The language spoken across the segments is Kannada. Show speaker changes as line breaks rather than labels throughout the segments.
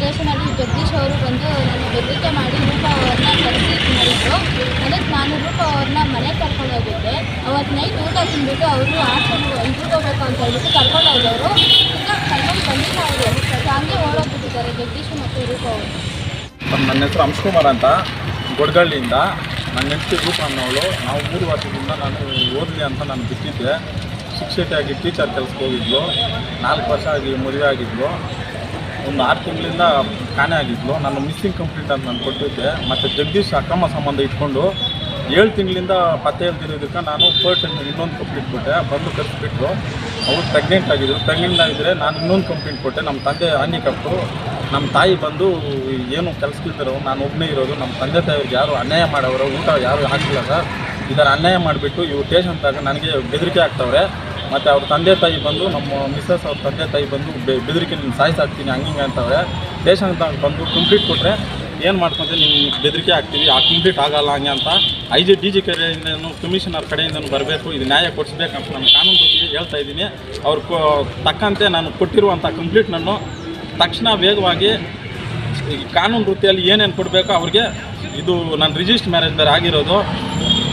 ಸ್ಟೇಷನಲ್ಲಿ ಜಗದೀಶ್ ಅವರು ಬಂದು ನನ್ನ ಬೆದರಿಕೆ ಮಾಡಿ ರೂಪ ಅವ್ರನ್ನ ಕರೆಸಿ ಮಾಡಿದ್ರು. ಅದಕ್ಕೆ ನಾನು ರೂಪ ಅವ್ರನ್ನ ಮನೆಗೆ ಕರ್ಕೊಂಡು ಹೋಗಿದ್ದೆ. ಅವತ್ತು ನೈಟ್ ಊಟ ತಿಂದ್ಬಿಟ್ಟು ಅವರು ಹಾಸ್ಟೆಲ್ ಇದ್ರಿಗೆ ಹೋಗ್ಬೇಕು ಅಂತ ಹೇಳ್ಬಿಟ್ಟು ಕರ್ಕೊಂಡು ಹೋದವರು. ಈಗ ಕರ್ಕೊಂಡು ಬಂದಿಲ್ಲ ಅವರು. ಹಂಗೆ ಓಡೋಗ್ಬಿಟ್ಟಿದ್ದಾರೆ ಜಗದೀಶ್ ಮತ್ತು ರೂಪ ಅವರು.
ನನ್ನ ಹೆಸರು ಅಂಶಕುಮಾರ್ ಅಂತ. ಗೊಡ್ಗಳ್ಳಿಯಿಂದ ನನ್ನ ಹೆಂಡತಿ ರೂಪ ಅನ್ನೋಳು. ನಾವು ಮೂರು ವರ್ಷದಿಂದ ನಾನು ಓದಲಿ ಅಂತ ನಾನು ಬಿಟ್ಟಿದ್ದೆ. ಶಿಕ್ಷಕಿಯಾಗಿ ಟೀಚರ್ ಕೆಲಸಕ್ಕೆ ಹೋಗಿದ್ಲು. ನಾಲ್ಕು ವರ್ಷ ಆಗಿ ಮದುವೆ ಆಗಿದ್ಲು. ಒಂದು ಆರು ತಿಂಗಳಿಂದ ಕಾಣೆ ಆಗಿದ್ಲು. ನಾನು ಮಿಸ್ಸಿಂಗ್ ಕಂಪ್ಲೀಟ್ ಅಂತ ನಾನು ಕೊಟ್ಟಿದ್ದೆ. ಮತ್ತು ಜಗದೀಶ್ ಅಕ್ರಮ ಸಂಬಂಧ ಇಟ್ಕೊಂಡು ಏಳು ತಿಂಗಳಿಂದ ಪತ್ತೆ ಇಲ್ದಿರೋದಕ್ಕೆ ನಾನು ಫೋರ್ಟ್ ಇನ್ನೊಂದು ಕಂಪ್ಲೇಂಟ್ ಕೊಟ್ಟೆ. ಬಂದು ಕರೆಸಿಬಿಟ್ರು. ಅವರು ಪ್ರೆಗ್ನೆಂಟ್ ಆಗಿದ್ರು. ಪ್ರೆಗ್ನೆಂಟ್ ಆಗಿದ್ದರೆ ನಾನು ಇನ್ನೊಂದು ಕಂಪ್ಲೇಂಟ್ ಕೊಟ್ಟೆ. ನಮ್ಮ ತಂದೆ ಹ್ಯಾಂಡಿಕ್ಯಾಪ್ಟು ನಮ್ಮ ತಾಯಿ ಬಂದು ಏನು ಕೆಲಸಕ್ಕಿಲ್ದಿರೋ ನಾನು ಒಬ್ಬನೇ ಇರೋದು. ನಮ್ಮ ತಂದೆ ತಾಯಿಯವ್ರಿಗೆ ಯಾರು ಅನ್ಯಾಯ ಮಾಡೋರು ಊಟ ಯಾರು ಹಾಕಿಲ್ಲ ಸರ್. ಇದರ ಅನ್ಯಾಯ ಮಾಡಿಬಿಟ್ಟು ಇವ್ರು ಸ್ಟೇಷನ್ದಾಗ ನನಗೆ ಬೆದರಿಕೆ ಆಗ್ತವ್ರೆ ಮತ್ತು ಅವ್ರ ತಂದೆ ತಾಯಿ ಬಂದು, ನಮ್ಮ ಮಿಸ್ಸಸ್ ಅವ್ರ ತಂದೆ ತಾಯಿ ಬಂದು ಬೆದರಿಕೆ ನೀನು ಸಾಯಿಸಾಕ್ತೀನಿ ಹಂಗಿಂಗೆ ಅಂತವ್ರೆ. ಅಂತ ಬಂದು ಕಂಪ್ಲೀಟ್ ಕೊಟ್ಟರೆ ಏನು ಮಾಡ್ಕೊಂತ ನಿಮ್ಗೆ ಬೆದರಿಕೆ ಆಗ್ತೀವಿ ಆ ಕಂಪ್ಲೀಟ್ ಆಗಲ್ಲ ಹಂಗೆ ಅಂತ ಐ ಜಿ ಡಿ ಜಿ ಕಡೆಯಿಂದನೂ ಕಮಿಷನರ್ ಕಡೆಯಿಂದನೂ ಬರಬೇಕು, ಇದು ನ್ಯಾಯ ಕೊಡಿಸ್ಬೇಕಂತ ನಾನು ಕಾನೂನು ಬಗ್ಗೆ ಹೇಳ್ತಾ ಇದ್ದೀನಿ. ಅವ್ರು ತಕ್ಕಂತೆ ನಾನು ಕೊಟ್ಟಿರುವಂಥ ಕಂಪ್ಲೀಟ್ನನ್ನು ತಕ್ಷಣ ವೇಗವಾಗಿ ಈ ಕಾನೂನು ವೃತ್ತಿಯಲ್ಲಿ ಏನೇನು ಕೊಡಬೇಕೋ ಅವ್ರಿಗೆ ಇದು ನಾನು ರಿಜಿಸ್ಟರ್ ಮ್ಯಾರೇಜ್ ಬೇರೆ ಆಗಿರೋದು.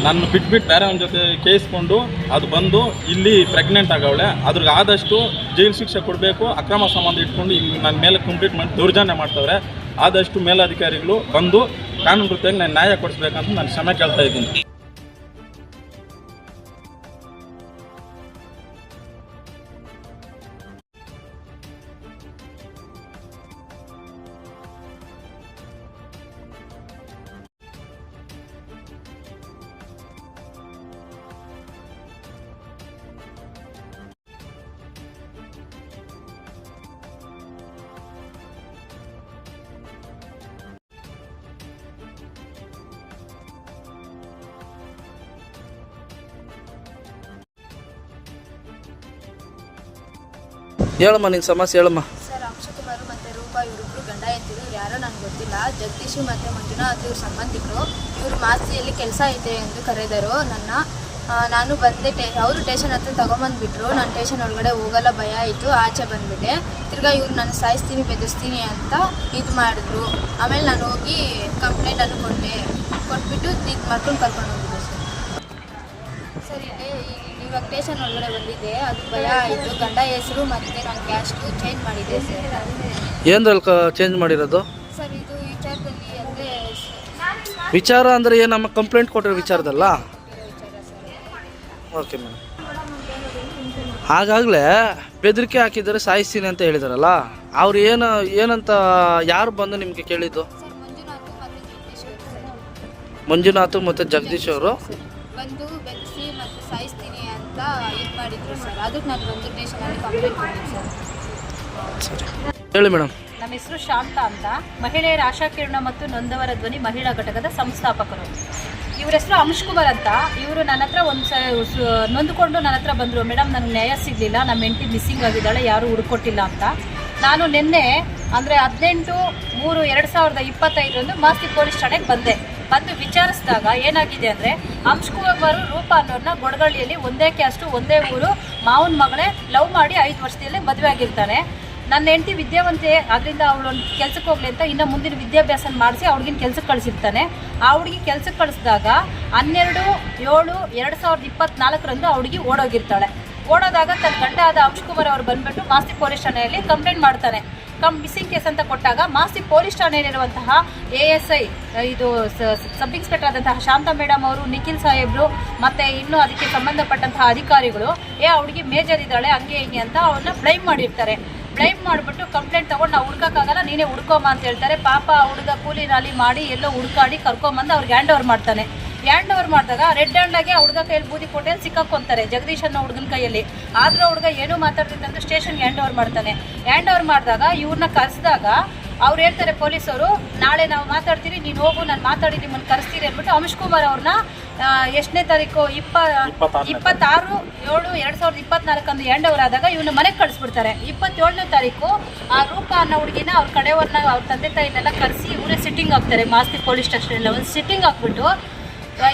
ನನ್ನ ಬಿಟ್ಬಿಟ್ಟು ಬೇರೆ ಅವನ ಜೊತೆ ಕೇಸ್ಕೊಂಡು ಅದು ಬಂದು ಇಲ್ಲಿ ಪ್ರೆಗ್ನೆಂಟ್ ಆಗವಳೆ. ಅದ್ರಿಗೆ ಆದಷ್ಟು ಜೈಲು ಶಿಕ್ಷೆ ಕೊಡಬೇಕು, ಅಕ್ರಮ ಸಂಬಂಧ ಇಟ್ಕೊಂಡು ಇಲ್ಲಿ ನನ್ನ ಮೇಲೆ ಕಂಪ್ಲೀಟ್ ಮಾಡಿ ದೌರ್ಜನ್ಯ ಮಾಡ್ತವ್ರೆ. ಆದಷ್ಟು ಮೇಲಧಿಕಾರಿಗಳು ಬಂದು ಕಾನೂನು ವೃತ್ತಿಯಾಗಿ ನಾನು ನ್ಯಾಯ ಕೊಡಿಸ್ಬೇಕಂತ ನಾನು ಕ್ಷಮೆ ಕೇಳ್ತಾ ಇದ್ದೀನಿ.
ಹೇಳಮ್ಮ ನಿನ್ನ ಸಮಸ್ಯೆ ಹೇಳಮ್ಮ.
ಸರ್ ಮತ್ತು ರೂಪ ಇವರಿಬ್ರು ಗಂಡ ಎತ್ತಿದ್ರು ಯಾರೋ ನನಗೆ ಗೊತ್ತಿಲ್ಲ. ಜಗದೀಶ್ ಮತ್ತೆ ಮಂಜುನಾಥ್ ಇವ್ರ ಸಂಬಂಧಿಕರು. ಇವರು ಮಾಸ್ತಿಯಲ್ಲಿ ಕೆಲಸ ಐತೆ ಎಂದು ಕರೆದರು. ನನ್ನ ನಾನು ಬಂದೆ ಟೇ, ಅವರು ಟೇಷನ್ ಹತ್ರ ತಗೊಂಬಂದ್ಬಿಟ್ರು. ನಾನು ಟೇಷನ್ ಒಳಗಡೆ ಹೋಗಲ್ಲ, ಭಯ ಆಯಿತು. ಆಚೆ ಬಂದ್ಬಿಟ್ಟೆ. ತಿರ್ಗಾ ಇವ್ರು ನಾನು ಸಾಯಿಸ್ತೀನಿ, ಬೆದರಿಸ್ತೀನಿ ಅಂತ ಇದು ಮಾಡಿದ್ರು. ಆಮೇಲೆ ನಾನು ಹೋಗಿ ಕಂಪ್ಲೇಂಟನ್ನು ಕೊಟ್ಟೆ ಕೊಟ್ಬಿಟ್ಟು ಇದು ಮಕ್ಕಳು ಕರ್ಕೊಂಡು ಹೋಗಿದ್ದೆ ಸರ್. ಸರಿ, ಇಲ್ಲಿ ಇವಾಗ ಟೇಷನ್ ಒಳಗಡೆ ಬಂದಿದೆ ಅದು ಭಯ ಆಯಿತು. ಗಂಡ ಹೆಸರು ಮತ್ತು ನಾನು ಕ್ಯಾಸ್ಟು ಚೇಂಜ್ ಮಾಡಿದೆ ಸರ್
ಏನ್ರಲ್ಲಿ ಚೇಂಜ್ ಮಾಡಿರೋದು?
ಸರ್ ಇದು ವಿಚಾರದಲ್ಲಿ ಅಂದರೆ
ವಿಚಾರ ಅಂದರೆ ನಮ್ಮ ಕಂಪ್ಲೇಂಟ್ ಕೊಟ್ಟಿರೋ ವಿಚಾರದಲ್ಲ?
ವಿಚಾರ
ಓಕೆ ಮೇಡಮ್ ಆಗಾಗಲೇ ಬೆದರಿಕೆ ಹಾಕಿದರೆ ಸಾಯಿಸ್ತೀನಿ ಅಂತ ಹೇಳಿದಾರಲ್ಲ? ಅವ್ರು ಏನು ಏನಂತ ಯಾರು ಬಂದು ನಿಮಗೆ ಕೇಳಿದ್ದು?
ಸರ್ ಮಂಜುನಾಥ್ ಮತ್ತು ಜಗದೀಶ್ ಅವರು
ಮಂಜುನಾಥ್ ಮತ್ತು ಜಗದೀಶ್ ಅವರು?
ಬಂದು ಬೆಳೆಸಿ ಮತ್ತು ಸಾಯಿಸ್ತೀನಿ ಅಂತ ಇದು ಮಾಡಿದ್ರು ಸರ್. ಅದಕ್ಕೆ ನಾನು ಒಂದು ಸ್ಟೇಷನಲ್ಲಿ ಕಂಪ್ಲೇಂಟ್ ಕೊಟ್ಟಿದ್ದೆ ಸರ್.
ಹೇಳಿ ಮೇಡಮ್.
ನಮ್ಮ ಹೆಸರು ಶಾಂತ ಅಂತ. ಮಹಿಳೆಯರ ಆಶಾಕಿರಣ ಮತ್ತು ನೊಂದವರ ಧ್ವನಿ ಮಹಿಳಾ ಘಟಕದ ಸಂಸ್ಥಾಪಕರು. ಇವ್ರ ಹೆಸರು ಅಂಶ್ ಕುಮಾರ್ ಅಂತ. ಇವರು ನನ್ನ ಹತ್ರ ಒಂದು ಸ ಸು- ನೊಂದುಕೊಂಡು ನನ್ನ ಹತ್ರ ಬಂದರು. ಮೇಡಮ್ ನನಗೆ ನ್ಯಾಯ ಸಿಗಲಿಲ್ಲ. ನಮ್ಮ ಹೆಂಡತಿ ಮಿಸ್ಸಿಂಗ್ ಆಗಿದ್ದಾಳೆ. ಯಾರೂ ಹುಡುಕೊಟ್ಟಿಲ್ಲ ಅಂತ. ನಾನು ನಿನ್ನೆ ಅಂದರೆ ಹದಿನೆಂಟು ಮೂರು ಎರಡು ಸಾವಿರದ ಇಪ್ಪತ್ತೈದರಂದು ಮಾಸ್ತಿ ಪೊಲೀಸ್ ಠಾಣೆಗೆ ಬಂದೆ. ಬಂದು ವಿಚಾರಿಸಿದಾಗ ಏನಾಗಿದೆ ಅಂದರೆ ಅಂಶಕುಮಾರು ರೂಪ ಅನ್ನೋರನ್ನ ಗೊಡಗಳ್ಳಿಯಲ್ಲಿ ಒಂದೇ ಕ್ಯಾಸ್ಟು ಒಂದೇ ಊರು, ಮಾವನ ಮಗಳೇ ಲವ್ ಮಾಡಿ ಐದು ವರ್ಷದಲ್ಲಿ ಮದುವೆ ಆಗಿರ್ತಾನೆ. ನನ್ನ ಹೆಂಡತಿ ವಿದ್ಯಾವಂತೆ ಅದರಿಂದ ಅವಳು ಕೆಲಸಕ್ಕೆ ಹೋಗ್ಲಿ ಅಂತ ಇನ್ನು ಮುಂದಿನ ವಿದ್ಯಾಭ್ಯಾಸ ಮಾಡಿಸಿ ಅವ್ಳಿಗಿನ ಕೆಲಸಕ್ಕೆ ಕಳಿಸಿರ್ತಾನೆ. ಆ ಹುಡುಗಿ ಕೆಲಸಕ್ಕೆ ಕಳಿಸಿದಾಗ ಹನ್ನೆರಡು, ಏಳು, ಎರಡು ಸಾವಿರದ ಇಪ್ಪತ್ನಾಲ್ಕರಂದು ಆ ಹುಡುಗಿ ಓಡೋಗಿರ್ತಾಳೆ. ಓಡೋದಾಗ ತನ್ನ ಗಂಡ ಆದ ಅಂಶಕುಮಾರ್ ಅವರು ಬಂದ್ಬಿಟ್ಟು ಮಾಸ್ತಿ ಪೊಲೀಸ್ ಠಾಣೆಯಲ್ಲಿ ಕಂಪ್ಲೇಂಟ್ ಮಾಡ್ತಾನೆ. ಕಮ್ ಮಿಸ್ಸಿಂಗ್ ಕೇಸ್ ಅಂತ ಕೊಟ್ಟಾಗ ಮಾಸ್ತಿ ಪೊಲೀಸ್ ಠಾಣೆಯಲ್ಲಿರುವಂತಹ ಎ ಎಸ್ ಐ ಇದು ಸಬ್ ಇನ್ಸ್ಪೆಕ್ಟರ್ ಆದಂತಹ ಶಾಂತಾ ಮೇಡಮ್ ಅವರು, ನಿಖಿಲ್ ಸಾಹೇಬ್ರು, ಮತ್ತೆ ಇನ್ನು ಅದಕ್ಕೆ ಸಂಬಂಧಪಟ್ಟಂತಹ ಅಧಿಕಾರಿಗಳು, ಏ ಹುಡುಗಿ ಮೇಜರ್ ಇದ್ದಾಳೆ, ಹಂಗೆ ಹಿಂಗೆ ಅಂತ ಅವ್ರನ್ನ ಬ್ಲೈಮ್ ಮಾಡಿರ್ತಾರೆ. ಬ್ಲೈಮ್ ಮಾಡಿಬಿಟ್ಟು ಕಂಪ್ಲೇಂಟ್ ತಗೊಂಡು ನಾವು ಹುಡ್ಕೋಕ್ಕಾಗಲ್ಲ, ನೀನೇ ಹುಡ್ಕೊಮ್ಮ ಅಂತ ಹೇಳ್ತಾರೆ. ಪಾಪ ಹುಡುಗ ಕೂಲಿ ನಾಲಿ ಮಾಡಿ ಎಲ್ಲೋ ಹುಡ್ಕಾಡಿ ಕರ್ಕೊಂಬಂದು ಅವ್ರಿಗೆ ಹ್ಯಾಂಡ್ ಓವರ್ ಮಾಡ್ತಾನೆ. ಹ್ಯಾಂಡ್ ಓವರ್ ಮಾಡಿದಾಗ ರೆಡ್ ಹ್ಯಾಂಡಾಗಿ ಆಗಿ ಹುಡುಗ ಕೈಯಲ್ಲಿ ಬೂದಿ ಕೋಟೆಯಲ್ಲಿ ಸಿಕ್ಕಾಕೊಂತಾರೆ ಜಗದೀಶ್ ಅನ್ನೋ ಹುಡುಗನ ಕೈಯಲ್ಲಿ. ಆದ್ರೂ ಹುಡುಗ ಏನೂ ಮಾತಾಡ್ತಿದ್ದಂತ ಸ್ಟೇಷನ್ ಹ್ಯಾಂಡ್ ಓವರ್ ಮಾಡ್ತಾನೆ. ಹ್ಯಾಂಡ್ ಓವರ್ ಮಾಡಿದಾಗ ಇವ್ರನ್ನ ಕರೆಸಿದಾಗ ಅವ್ರು ಹೇಳ್ತಾರೆ ಪೊಲೀಸರು ನಾಳೆ ನಾವು ಮಾತಾಡ್ತೀರಿ ನೀನು ಹೋಗು ನಾನು ಮಾತಾಡಿ ನಿಮ್ಮನ್ನು ಕರೆಸ್ತೀರಿ ಅಂದ್ಬಿಟ್ಟು ಅಮಿಶ್ ಕುಮಾರ್ ಅವ್ರನ್ನ ಎಷ್ಟನೇ ತಾರೀಕು ಇಪ್ಪ ಇಪ್ಪತ್ತಾರು ಏಳು ಎರಡು ಸಾವಿರದ ಇಪ್ಪತ್ನಾಲ್ಕಂದು ಎಂಡ್ ಓವರ್ ಆದಾಗ ಇವನ್ನ ಮನೆಗೆ ಕಳಿಸ್ಬಿಡ್ತಾರೆ. ಇಪ್ಪತ್ತೇಳನೇ ತಾರೀಕು ಆ ರೂಪ ಅನ್ನೋ ಹುಡುಗಿನ ಅವ್ರ ಕಡೆಯವ್ರನ್ನ ಅವ್ರ ತಂದೆ ತಾಯಿನೆಲ್ಲ ಕರೆಸಿ ಇವರೇ ಸಿಟ್ಟಿಂಗ್ ಹಾಕ್ತಾರೆ ಮಾಸ್ತಿ ಪೊಲೀಸ್ ಸ್ಟೇಷನ್ ಒಂದು ಸಿಟ್ಟಿಂಗ್ ಹಾಕ್ಬಿಟ್ಟು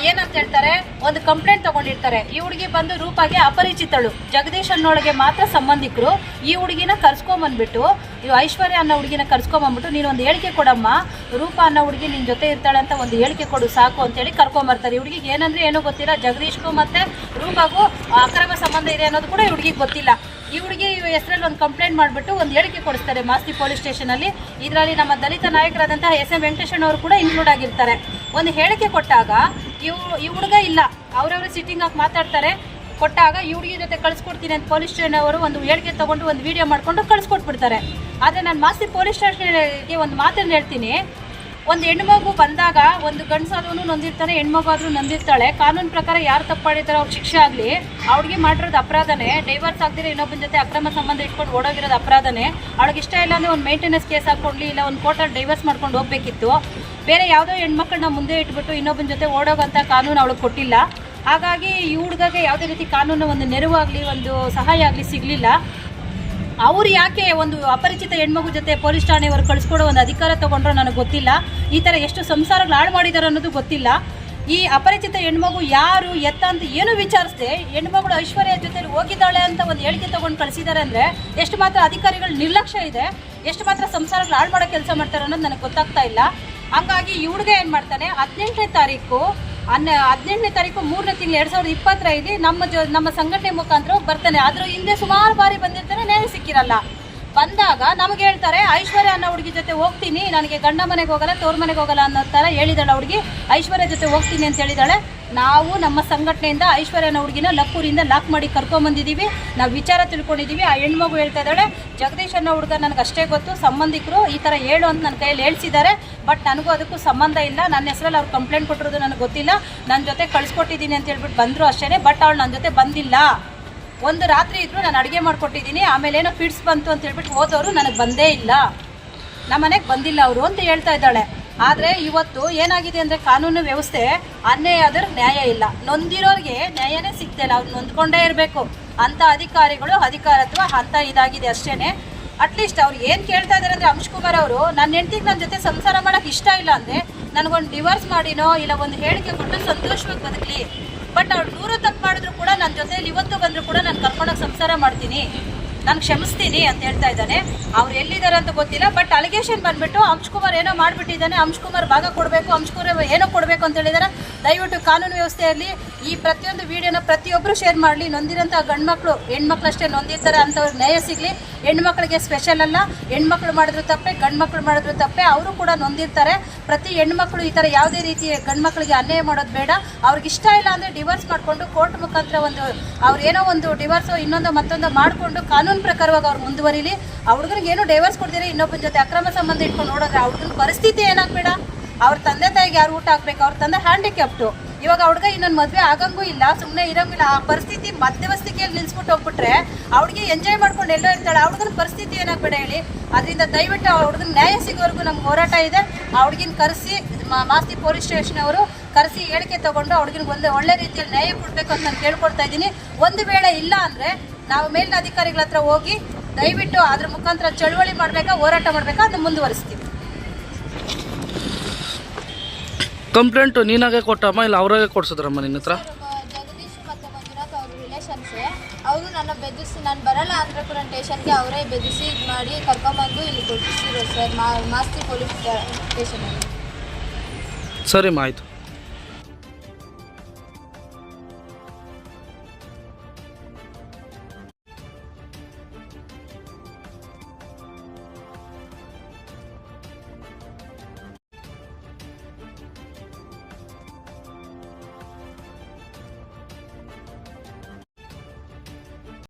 ಏನಂತ ಹೇಳ್ತಾರೆ? ಒಂದು ಕಂಪ್ಲೇಂಟ್ ತಗೊಂಡಿರ್ತಾರೆ. ಈ ಹುಡುಗಿ ಬಂದು ರೂಪಾಗೆ ಅಪರಿಚಿತಳು. ಜಗದೀಶ್ ಮಾತ್ರ ಸಂಬಂಧಿಕರು. ಈ ಹುಡುಗಿನ ಕರ್ಸ್ಕೊಂಬಂದ್ಬಿಟ್ಟು ಇದು ಐಶ್ವರ್ಯ ಅನ್ನೋ ಹುಡುಗಿನ ಕರ್ಸ್ಕೊಂಬಂದ್ಬಿಟ್ಟು, ನೀನು ಒಂದು ಹೇಳಿಕೆ ಕೊಡಮ್ಮ. ರೂಪ ಅನ್ನೋ ಹುಡುಗಿ ನಿನ್ನ ಜೊತೆ ಇರ್ತಾಳೆ ಅಂತ ಒಂದು ಹೇಳಿಕೆ ಕೊಡು, ಸಾಕು ಅಂತೇಳಿ ಕರ್ಕೊಂಬರ್ತಾರೆ ಹುಡುಗಿಗೆ ಏನಂದ್ರೆ ಏನೂ ಗೊತ್ತಿಲ್ಲ. ಜಗದೀಶ್ಗೂ ಮತ್ತೆ ರೂಪಾಗೂ ಅಕ್ರಮ ಸಂಬಂಧ ಇದೆ ಅನ್ನೋದು ಕೂಡ ಈ ಹುಡುಗಿಗೆ ಗೊತ್ತಿಲ್ಲ. ಈ ಹುಡುಗಿ ಹೆಸರಲ್ಲಿ ಒಂದು ಕಂಪ್ಲೇಂಟ್ ಮಾಡಿಬಿಟ್ಟು ಒಂದು ಹೇಳಿಕೆ ಕೊಡಿಸ್ತಾರೆ ಮಾಸ್ತಿ ಪೊಲೀಸ್ ಸ್ಟೇಷನಲ್ಲಿ. ಇದರಲ್ಲಿ ನಮ್ಮ ದಲಿತ ನಾಯಕರಾದಂತಹ ಎಸ್ ಎಂ ವೆಂಕಟೇಶನ್ ಅವರು ಕೂಡ ಇನ್ಕ್ಲೂಡ್ ಆಗಿರ್ತಾರೆ. ಒಂದು ಹೇಳಿಕೆ ಕೊಟ್ಟಾಗ ಇವು ಈ ಹುಡುಗ ಇಲ್ಲ. ಅವರವರು ಸಿಟ್ಟಿಂಗ್ ಆಗಿ ಮಾತಾಡ್ತಾರೆ. ಕೊಟ್ಟಾಗ ಈ ಜೊತೆ ಕಳಿಸ್ಕೊಡ್ತೀನಿ ಅಂತ ಪೊಲೀಸ್ ಸ್ಟೇಷನ್ ಅವರು ಒಂದು ಹೇಳಿಕೆ ತಗೊಂಡು ಒಂದು ವಿಡಿಯೋ ಮಾಡಿಕೊಂಡು ಕಳಿಸ್ಕೊಟ್ಬಿಡ್ತಾರೆ. ಆದರೆ ನಾನು ಮಾಸ್ತಿ ಪೊಲೀಸ್ ಸ್ಟೇಷನ್ಗೆ ಒಂದು ಮಾತನ್ನು ಹೇಳ್ತೀನಿ. ಒಂದು ಹೆಣ್ಮಗು ಬಂದಾಗ ಒಂದು ಗಂಡಸಾದ್ರೂ ನೊಂದಿರ್ತಾನೆ ಹೆಣ್ಮಗು ಆದ್ರೂ ನೊಂದಿರ್ತಾಳೆ. ಕಾನೂನು ಪ್ರಕಾರ ಯಾರು ತಪ್ಪು ಮಾಡಿದಾರೋ ಅವ್ರಿಗೆ ಶಿಕ್ಷೆ ಆಗಲಿ. ಅವ್ಳಿಗೆ ಮಾಡಿರೋದು ಅಪರಾಧನೇ. ಡೈವರ್ಸ್ ಆಗದಿರೋ ಇನ್ನೊಬ್ಬನ ಜೊತೆ ಅಕ್ರಮ ಸಂಬಂಧ ಇಟ್ಕೊಂಡು ಓಡೋಗಿರೋದು ಅಪರಾಧನೇ. ಅವಳಿಗೆ ಇಷ್ಟ ಇಲ್ಲ ಅಂದರೆ ಒಂದು ಮೇಂಟೆನೆನ್ಸ್ ಕೇಸ್ ಹಾಕ್ಕೊಂಡ್ಲಿ ಇಲ್ಲ ಒಂದು ಕೋರ್ಟಲ್ಲಿ ಡೈವರ್ಸ್ ಮಾಡ್ಕೊಂಡು ಹೋಗ್ಬೇಕಿತ್ತು. ಬೇರೆ ಯಾವುದೋ ಹೆಣ್ಮಕ್ಳನ್ನ ಮುಂದೆ ಇಟ್ಬಿಟ್ಟು ಇನ್ನೊಬ್ಬನ ಜೊತೆ ಓಡೋಗೋಂಥ ಕಾನೂನು ಅವಳಿಗೆ ಕೊಟ್ಟಿಲ್ಲ. ಹಾಗಾಗಿ ಈ ಹುಡುಗಗೆ ಯಾವುದೇ ರೀತಿ ಕಾನೂನು ಒಂದು ನೆರವಾಗಲಿ, ಒಂದು ಸಹಾಯ ಆಗಲಿ ಸಿಗಲಿಲ್ಲ. ಅವ್ರು ಯಾಕೆ ಒಂದು ಅಪರಿಚಿತ ಹೆಣ್ಮಗು ಜೊತೆ ಪೊಲೀಸ್ ಠಾಣೆಯವರು ಕಳಿಸ್ಕೊಡೋ ಒಂದು ಅಧಿಕಾರ ತೊಗೊಂಡ್ರೋ ನನಗೆ ಗೊತ್ತಿಲ್ಲ. ಈ ಥರ ಎಷ್ಟು ಸಂಸಾರಗಳು ಹಾಳು ಮಾಡಿದಾರೆ ಅನ್ನೋದು ಗೊತ್ತಿಲ್ಲ. ಈ ಅಪರಿಚಿತ ಹೆಣ್ಮಗು ಯಾರು, ಎತ್ತ ಅಂತ ಏನು ವಿಚಾರಿಸದೆ, ಹೆಣ್ಮಗಳು ಐಶ್ವರ್ಯ ಜೊತೆ ಹೋಗಿದ್ದಾಳೆ ಅಂತ ಒಂದು ಹೇಳಿಕೆ ತೊಗೊಂಡು ಕಳಿಸಿದ್ದಾರೆ ಅಂದರೆ ಎಷ್ಟು ಮಾತ್ರ ಅಧಿಕಾರಿಗಳು ನಿರ್ಲಕ್ಷ್ಯ ಇದೆ, ಎಷ್ಟು ಮಾತ್ರ ಸಂಸಾರಗಳು ಹಾಳು ಮಾಡೋ ಕೆಲಸ ಮಾಡ್ತಾರೆ ಅನ್ನೋದು ನನಗೆ ಗೊತ್ತಾಗ್ತಾ ಇಲ್ಲ. ಹಂಗಾಗಿ ಈ ಹುಡುಗ ಏನು ಮಾಡ್ತಾನೆ, ಹದಿನೆಂಟನೇ ತಾರೀಕು ಹನ್ನ, ಹದಿನೆಂಟನೇ ತಾರೀಕು, ಮೂರನೇ ತಿಂಗಳು ಎರಡು ಸಾವಿರದ ಇಪ್ಪತ್ತೈದು, ನಮ್ಮ ಜೊ, ನಮ್ಮ ಸಂಘಟನೆ ಮುಖಾಂತರ ಬರ್ತಾನೆ. ಆದರೂ ಹಿಂದೆ ಸುಮಾರು ಬಾರಿ ಬಂದಿರ್ತಾನೆ, ನ್ಯಾಯ ಸಿಕ್ಕಿರಲ್ಲ. ಬಂದಾಗ ನಮ್ಗೆ ಹೇಳ್ತಾರೆ, ಐಶ್ವರ್ಯ ಅನ್ನೋ ಹುಡುಗಿ ಜೊತೆ ಹೋಗ್ತೀನಿ, ನನಗೆ ಗಂಡ ಮನೆಗೆ ಹೋಗಲ್ಲ, ತೋರ್ ಮನೆಗೆ ಹೋಗಲ್ಲ ಅನ್ನೋ ಥರ ಹೇಳಿದಾಳೆ ಹುಡುಗಿ. ಐಶ್ವರ್ಯ ಜೊತೆ ಹೋಗ್ತೀನಿ ಅಂತ ಹೇಳಿದಾಳೆ. ನಾವು ನಮ್ಮ ಸಂಘಟನೆಯಿಂದ ಐಶ್ವರ್ಯ ಅನ್ನೋ ಹುಡುಗಿನ ಲಕ್ಕೂರಿಂದ ಲಾಕ್ ಮಾಡಿ ಕರ್ಕೊಂಬಂದಿದ್ದೀವಿ ನಾವು ವಿಚಾರ ತಿಳ್ಕೊಂಡಿದ್ದೀವಿ ಆ ಹೆಣ್ಮಗು ಹೇಳ್ತಾ ಇದ್ದಾಳೆ, ಜಗದೀಶ್ ಅನ್ನೋ ಹುಡುಗ ನನಗೆ ಅಷ್ಟೇ ಗೊತ್ತು, ಸಂಬಂಧಿಕರು ಈ ಥರ ಹೇಳು ಅಂತ ನನ್ನ ಕೈಯಲ್ಲಿ ಹೇಳ್ಸಿದ್ದಾರೆ, ಬಟ್ ನನಗೂ ಅದಕ್ಕೂ ಸಂಬಂಧ ಇಲ್ಲ. ನನ್ನ ಹೆಸರಲ್ಲಿ ಅವ್ರು ಕಂಪ್ಲೇಂಟ್ ಕೊಟ್ಟಿರೋದು ನನಗೆ ಗೊತ್ತಿಲ್ಲ. ನನ್ನ ಜೊತೆ ಕಳಿಸ್ಕೊಟ್ಟಿದ್ದೀನಿ ಅಂತ ಹೇಳ್ಬಿಟ್ಟು ಬಂದರು ಅಷ್ಟೇ ಬಟ್ ಅವಳು ನನ್ನ ಜೊತೆ ಬಂದಿಲ್ಲ. ಒಂದು ರಾತ್ರಿ ಇದ್ರು ನಾನು ಅಡುಗೆ ಮಾಡಿಕೊಟ್ಟಿದ್ದೀನಿ, ಆಮೇಲೆ ಏನೋ ಫಿಟ್ಸ್ ಬಂತು ಅಂತ ಹೇಳ್ಬಿಟ್ಟು ಹೋದವರು ನನಗೆ ಬಂದೇ ಇಲ್ಲ. ನಮ್ಮ ಮನೆಗೆ ಬಂದಿಲ್ಲ ಅವರು ಅಂತ ಹೇಳ್ತಾ ಇದ್ದಾಳೆ. ಆದರೆ ಇವತ್ತು ಏನಾಗಿದೆ ಅಂದರೆ ಕಾನೂನು ವ್ಯವಸ್ಥೆ ಅನ್ಯಾಯ ಆದ್ರೆ ನ್ಯಾಯ ಇಲ್ಲ. ನೊಂದಿರೋರಿಗೆ ನ್ಯಾಯನೇ ಸಿಗ್ತಿಲ್ಲ ಅವ್ರು ನೊಂದ್ಕೊಂಡೇ ಇರಬೇಕು. ಅಂಥ ಅಧಿಕಾರಿಗಳು ಅಧಿಕಾರತ್ವ ಅಂತ ಇದಾಗಿದೆ ಅಷ್ಟೇ ಅಟ್ಲೀಸ್ಟ್ ಅವ್ರು ಏನು ಕೇಳ್ತಾ ಇದ್ದಾರೆ ಅಂದರೆ ಅಂಶಕುಮಾರ್ ಅವರು ನನ್ನ ಹೆಂಡತಿಗೆ ನನ್ನ ಜೊತೆ ಸಂಸಾರ ಮಾಡೋಕೆ ಇಷ್ಟ ಇಲ್ಲ ಅಂದರೆ ನನಗೊಂದು ಡಿವೋರ್ಸ್ ಮಾಡಿನೋ ಇಲ್ಲ ಒಂದು ಹೇಳಿಕೆ ಕೊಟ್ಟು ಸಂತೋಷವಾಗಿ ಬದುಕಲಿ. ಬಟ್ ಅವ್ರು ನೂರು ತಪ್ಪು ಮಾಡಿದ್ರು ಕೂಡ ನನ್ನ ಇವತ್ತು ಬಂದರೂ ಕೂಡ ನಾನು ಕರ್ಕೊಂಡೋಗಿ ಸಂಸಾರ ಮಾಡ್ತೀನಿ. ನಾನು ಕ್ಷಮಿಸ್ತೀನಿ ಅಂತ ಹೇಳ್ತಾ ಇದ್ದಾನೆ. ಅವ್ರು ಎಲ್ಲಿದ್ದಾರೆ ಅಂತ ಗೊತ್ತಿಲ್ಲ ಬಟ್ ಅಲಿಗೇಷನ್ ಬಂದ್ಬಿಟ್ಟು ಅಂಶಕುಮಾರ್ ಏನೋ ಮಾಡಿಬಿಟ್ಟಿದ್ದಾನೆ. ಅಂಶಕುಮಾರ್ ಭಾಗ ಕೊಡಬೇಕು ಅಂಶಕುಮಾರ್ ಏನೋ ಕೊಡಬೇಕು ಅಂತ ಹೇಳಿದಾರೆ ದಯವಿಟ್ಟು ಕಾನೂನು ವ್ಯವಸ್ಥೆಯಲ್ಲಿ ಈ ಪ್ರತಿಯೊಂದು ವಿಡಿಯೋನ ಪ್ರತಿಯೊಬ್ಬರು ಶೇರ್ ಮಾಡಲಿ. ನೊಂದಿರೋಂಥ ಗಂಡ್ಮಕ್ಳು ಹೆಣ್ಮಕ್ಳು ಅಷ್ಟೇ ನೊಂದಿರ್ತಾರೆ ಅಂಥವ್ರಿಗೆ ನ್ಯಾಯ ಸಿಗಲಿ. ಹೆಣ್ಮಕ್ಳಿಗೆ ಸ್ಪೆಷಲ್ ಅಲ್ಲ. ಹೆಣ್ಮಕ್ಳು ಮಾಡಿದ್ರು ತಪ್ಪೆ, ಗಂಡ್ಮಕ್ಳು ಮಾಡಿದ್ರು ತಪ್ಪೆ, ಅವರು ಕೂಡ ನೊಂದಿರ್ತಾರೆ. ಪ್ರತಿ ಹೆಣ್ಮಕ್ಳು ಈ ಥರ ಯಾವುದೇ ರೀತಿ ಗಂಡ್ಮಕ್ಳಿಗೆ ಅನ್ಯಾಯ ಮಾಡೋದು ಬೇಡ. ಅವ್ರಿಗೆ ಇಷ್ಟ ಇಲ್ಲ ಅಂದರೆ ಡಿವೋರ್ಸ್ ಮಾಡಿಕೊಂಡು ಕೋರ್ಟ್ ಮುಖಾಂತರ ಒಂದು, ಅವ್ರು ಏನೋ ಒಂದು ಡಿವೋರ್ಸು ಇನ್ನೊಂದು ಮತ್ತೊಂದು ಮಾಡಿಕೊಂಡು ಕಾನೂನು ಪ್ರಕಾರವಾಗಿ ಅವ್ರು ಮುಂದುವರಿಲಿ. ಆ ಡೈವರ್ಸ್ ಕೊಡ್ತೀರಿ, ಇನ್ನೊಬ್ಬನ ಜೊತೆ ಅಕ್ರಮ ಸಂಬಂಧ ಇಟ್ಕೊಂಡು ನೋಡಿದ್ರೆ ಆ ಪರಿಸ್ಥಿತಿ ಏನಾಗಬೇಡ? ಅವ್ರ ತಂದೆ ತಾಯಿಗೆ ಯಾರು ಊಟ ಹಾಕ್ಬೇಕು, ಅವ್ರ ತಂದೆ ಹ್ಯಾಂಡಿಕ್ಯಾಪ್ಟು ಇವಾಗ ಹುಡುಗ ಇನ್ನೊಂದು ಮದುವೆ ಆಗಂಗೂ ಇಲ್ಲ ಸುಮ್ಮನೆ ಇರಂಗಿಲ್ಲ. ಆ ಪರಿಸ್ಥಿತಿ ಮಧ್ಯವಸ್ಥಿಕೆಯಲ್ಲಿ ನಿಲ್ಸ್ಬಿಟ್ಟು ಹೋಗ್ಬಿಟ್ರೆ ಅವ್ರಿಗೆ ಎಂಜಾಯ್ ಮಾಡ್ಕೊಂಡು ಎಲ್ಲೋ ಇರ್ತಾಳೆ. ಆ ಹುಡುಗನ ಪರಿಸ್ಥಿತಿ ಏನಾಗಬೇಡ ಹೇಳಿ. ಅದರಿಂದ ದಯವಿಟ್ಟು ಆ ಹುಡುಗನ ನ್ಯಾಯ ಸಿಗೋವರೆಗೂ ನಮ್ಗೆ ಹೋರಾಟ ಇದೆ. ಆ ಹುಡುಗಿನ ಕರೆಸಿ ಮಾಸ್ತಿ ಪೊಲೀಸ್ ಸ್ಟೇಷನ್ ಅವರು ಕರೆಸಿ ಹೇಳಿಕೆ ತಗೊಂಡು ಆ ಹುಡುಗಿನ ಒಂದು ಒಳ್ಳೆ ರೀತಿಯಲ್ಲಿ ನ್ಯಾಯ ಕೊಡಬೇಕು ಅಂತ ನಾನು ಕೇಳ್ಕೊಡ್ತಾ ಇದ್ದೀನಿ. ಒಂದು ವೇಳೆ ಇಲ್ಲ ಅಂದರೆ ನಾವು ಮೇಲಿನ ಅಧಿಕಾರಿಗಳ ಹತ್ರ ಹೋಗಿ ದಯವಿಟ್ಟು ಅದ್ರ ಮುಖಾಂತರ ಚಳುವಳಿ ಮಾಡಬೇಕಾ ಹೋರಾಟ ಮಾಡಬೇಕಾ ಅದನ್ನ ಮುಂದುವರಿಸ್ತೀವಿ.
ಕಂಪ್ಲೇಂಟ್ ನೀನಾಗೆ ಕೊಟ್ಟಮ್ಮ ಇಲ್ಲ ಅವರಾಗೆ ಕೊಡ್ಸಿದ್ರಮ್ಮ ನಿನ್ನ ಹತ್ರ?
ಜಗದೀಶ್ ಮತ್ತು ಮಂಜುನಾಥ್ ಅವ್ರ ರಿಲೇಷನ್ಸೇ ಅವರು ನನ್ನ ಬೆದರಿಸಿ ನಾನು ಬರಲ್ಲ ಅಂದ್ರೆ ಕೂಡ ಸ್ಟೇಷನ್ಗೆ ಅವರೇ ಬೆದರಿಸಿ ಇದು ಮಾಡಿ ಕರ್ಕೊಂಬಂದು ಇಲ್ಲಿ ಕೊಟ್ಟಿಸಿರೋ ಸರ್ ಮಾಸ್ತಿ ಪೊಲೀಸ್ ಸ್ಟೇಷನಲ್ಲಿ
ಸರಿಮ್ಮ ಆಯಿತು.